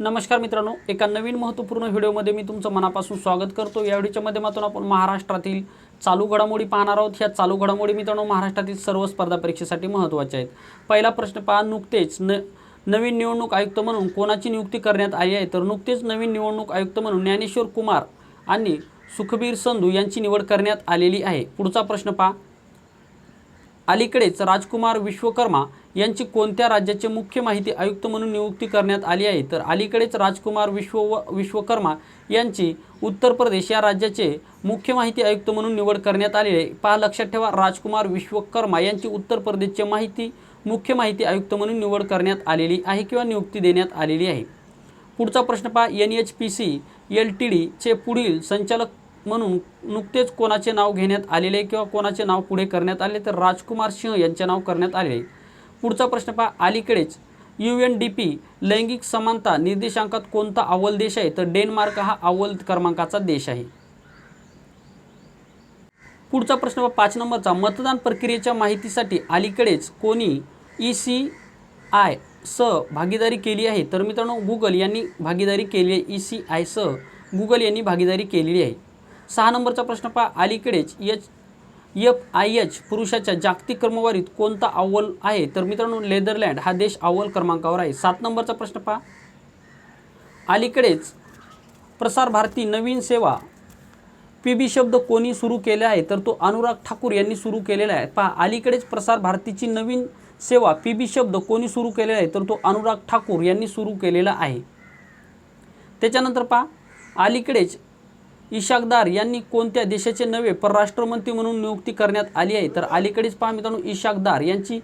नमस्कार मित्रांनो एका नवीन महत्त्वपूर्ण व्हिडिओमध्ये मी तुमचं मनापासून स्वागत करतो. या व्हिडिओच्या माध्यमातून आपण महाराष्ट्रातील चालू घडामोडी पाहणार आहोत. ह्या चालू घडामोडी मित्रांनो महाराष्ट्रातील सर्व स्पर्धा परीक्षेसाठी महत्त्वाच्या आहेत. पहिला प्रश्न पहा नुकतेच न नवीन निवडणूक आयुक्त म्हणून कोणाची नियुक्ती करण्यात आली आहे? तर नुकतेच नवीन निवडणूक आयुक्त म्हणून ज्ञानेश्वर कुमार आणि सुखबीर संधू यांची निवड करण्यात आलेली आहे. पुढचा प्रश्न पहा. अलीकडेच राजकुमार विश्वकर्मा यांची कोणत्या राज्याचे मुख्य माहिती आयुक्त म्हणून नियुक्ती करण्यात आली आहे? तर अलीकडेच राजकुमार विश्व व विश्वकर्मा यांची उत्तर प्रदेश या राज्याचे मुख्य माहिती आयुक्त म्हणून निवड करण्यात आली आहे. पहा लक्षात ठेवा राजकुमार विश्वकर्मा यांची उत्तर प्रदेशचे माहिती मुख्य माहिती आयुक्त म्हणून निवड करण्यात आलेली आहे किंवा नियुक्ती देण्यात आलेली आहे. पुढचा प्रश्न पहा N H P C L T डीचे पुढील संचालक म्हणून नुकतेच कोणाचे नाव घेण्यात आलेले आहे किंवा कोणाचे नाव पुढे करण्यात आले? तर राजकुमार सिंह यांचे नाव करण्यात आले आहे. पुढचा प्रश्न पहा. अलीकडेच यू एन डी पी लैंगिक समानता निर्देशांकात कोणता अव्वल देश आहे? तर डेन्मार्क हा अव्वल क्रमांकाचा देश आहे. पुढचा प्रश्न पहा. पाच नंबरचा. मतदान प्रक्रियेच्या माहितीसाठी अलीकडेच कोणी ई सी आय सह भागीदारी केली आहे? तर मित्रांनो गुगल यांनी भागीदारी केली आहे. ई सी आय स गुगल यांनी भागीदारी केलेली आहे. सहा नंबरचा प्रश्न पहा. अलीकडेच एच एफ आय एच पुरुषाच्या जागतिक क्रमवारीत कोणता अव्वल आहे? तर मित्रांनो नेदरलँड हा देश अव्वल क्रमांकावर आहे. सात नंबरचा प्रश्न पहा. अलीकडेच प्रसार भारती नवीन सेवा पी बी शब्द कोणी सुरू केला आहे? तर तो अनुराग ठाकूर यांनी सुरू केलेला आहे. पहा अलीकडेच प्रसार भारतीची नवीन सेवा पी बी शब्द कोणी सुरू केलेला आहे? तर तो अनुराग ठाकूर यांनी सुरू केलेला आहे. त्याच्यानंतर पहा अलीकडेच इशाकदार यांनी कोणत्या देशाचे नवे परराष्ट्रमंत्री म्हणून नियुक्ती करण्यात आली आहे. तर अलीकडेच पहा मित्रांनो इशाकदार यांची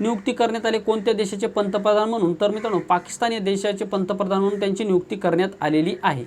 नियुक्ती करण्यात आली कोणत्या देशाचे पंतप्रधान म्हणून? तर मित्रांनो पाकिस्तान या देशाचे पंतप्रधान म्हणून त्यांची नियुक्ती करण्यात आलेली आहे.